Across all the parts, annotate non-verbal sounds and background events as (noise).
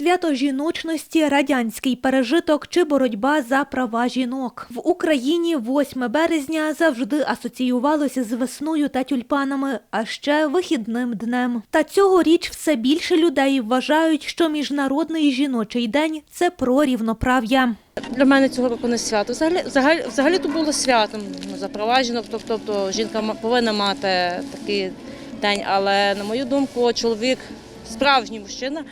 Свято жіночності, радянський пережиток чи боротьба за права жінок в Україні 8 березня завжди асоціювалося з весною та тюльпанами, а ще вихідним днем. Та цьогоріч все більше людей вважають, що міжнародний жіночий день це про рівноправ'я. Для мене цього року не свято. Взагалі, взагалі, взагалі то було святом за права жінок. Тобто жінка повинна мати такий день. Але на мою думку, чоловік, справжній мужчина,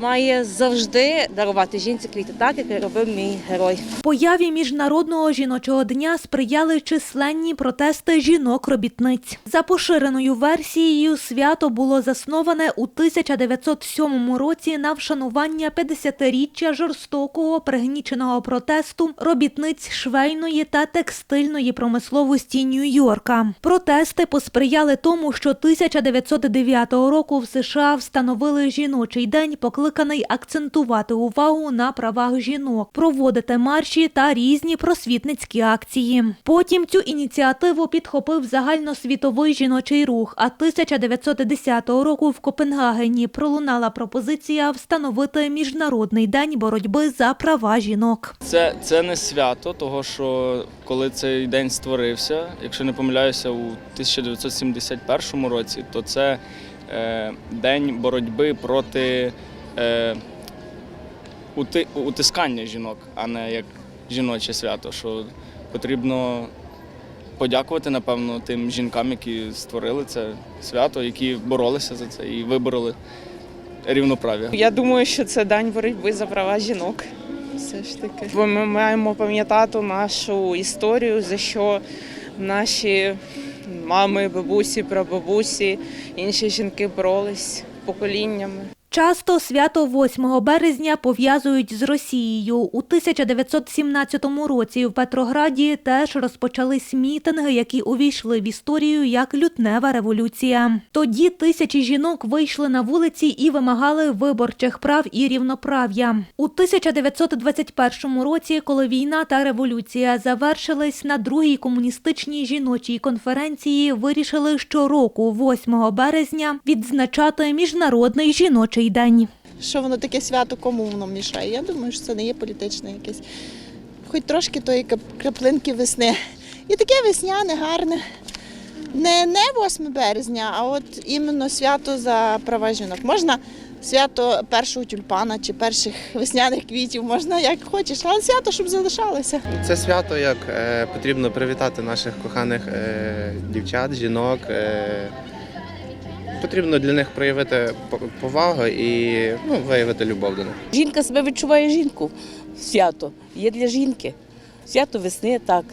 має завжди дарувати жінці квіти, так як робив мій герой. Появі міжнародного жіночого дня сприяли численні протести жінок-робітниць. За поширеною версією, свято було засноване у 1907 році на вшанування 50-річчя жорстокого пригніченого протесту робітниць швейної та текстильної промисловості Нью-Йорка. Протести посприяли тому, що 1909 року в США встановили жіночий день, покликаний акцентувати увагу на правах жінок, проводити марші та різні просвітницькі акції. Потім цю ініціативу підхопив загальносвітовий жіночий рух. А 1910 року в Копенгагені пролунала пропозиція встановити міжнародний день боротьби за права жінок. Це, це не свято, того що коли цей день створився, якщо не помиляюся, у 1971 році, то це е, день боротьби проти утискання жінок, а не як жіноче свято. Що потрібно подякувати, напевно, тим жінкам, які створили це свято, які боролися за це і вибороли рівноправ'я. Я думаю, що це день боротьби за права жінок. Все ж таки. Бо ми маємо пам'ятати нашу історію, за що наші мами, бабусі, прабабусі, інші жінки боролись поколіннями. Часто свято 8 березня пов'язують з Росією. У 1917 році в Петрограді теж розпочались мітинги, які увійшли в історію як лютнева революція. Тоді тисячі жінок вийшли на вулиці і вимагали виборчих прав і рівноправ'я. У 1921 році, коли війна та революція завершились на другій комуністичній жіночій конференції, вирішили щороку, 8 березня, відзначати міжнародний жіночий день. що воно таке свято, кому воно мішає. Я думаю, що це не є політичне якесь. Хоч трошки тої краплинки весни. І таке весняне, гарне. Не, не 8 березня, а от іменно свято за права жінок. Можна свято першого тюльпана чи перших весняних квітів, можна як хочеш, але свято, щоб залишалося. Це свято, як е, потрібно привітати наших коханих е, дівчат, жінок. Е, потрібно для них проявити повагу і ну, виявити любов до них. Жінка себе відчуває жінку. Свято є для жінки. Свято весни так.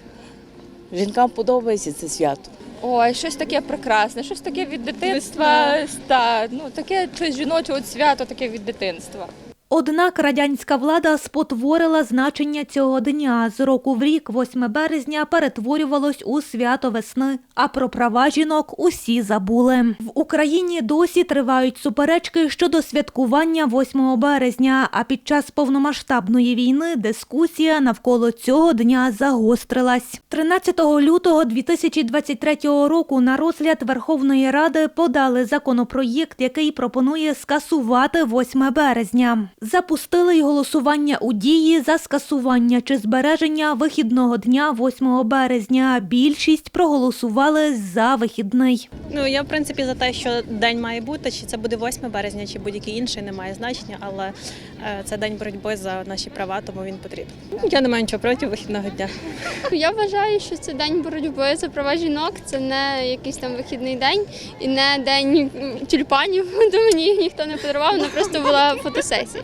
Жінкам подобається це свято. Ой, щось таке прекрасне, щось таке від дитинства. Та, ну, таке щось жіноче от свято, таке від дитинства. Однак радянська влада спотворила значення цього дня. З року в рік, 8 березня, перетворювалось у свято весни. А про права жінок усі забули. В Україні досі тривають суперечки щодо святкування 8 березня. А під час повномасштабної війни дискусія навколо цього дня загострилась. 13 лютого 2023 року на розгляд Верховної Ради подали законопроєкт, який пропонує скасувати 8 березня. Запустили й голосування у дії за скасування чи збереження вихідного дня 8 березня. Більшість проголосували за вихідний. Ну я в принципі за те, що день має бути, чи це буде 8 березня, чи будь-який інший, не має значення, але е, це день боротьби за наші права, тому він потрібен. Ну, Я не маю нічого проти вихідного дня. (laughs) Я вважаю, що це день боротьби за права жінок. Це не якийсь там вихідний день і не день тюльпанів, (laughs) то мені ніхто не подарував, вона просто була фотосесія.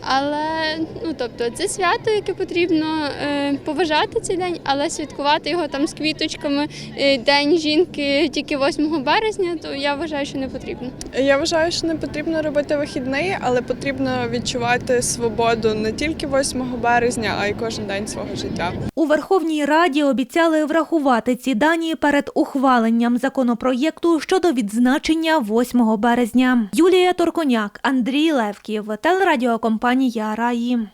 Але ну тобто це свято, яке потрібно е, поважати цей день, але святкувати його там з квіточками е, День жінки тільки 8 березня, то я вважаю, що не потрібно. Я вважаю, що не потрібно робити вихідний, але потрібно відчувати свободу не тільки 8 березня, а й кожен день свого життя. У Верховній Раді обіцяли врахувати ці дані перед ухваленням законопроєкту щодо відзначення 8 березня. Юлія Торконяк, Андрій Левків, телерадіокомпанія Раї.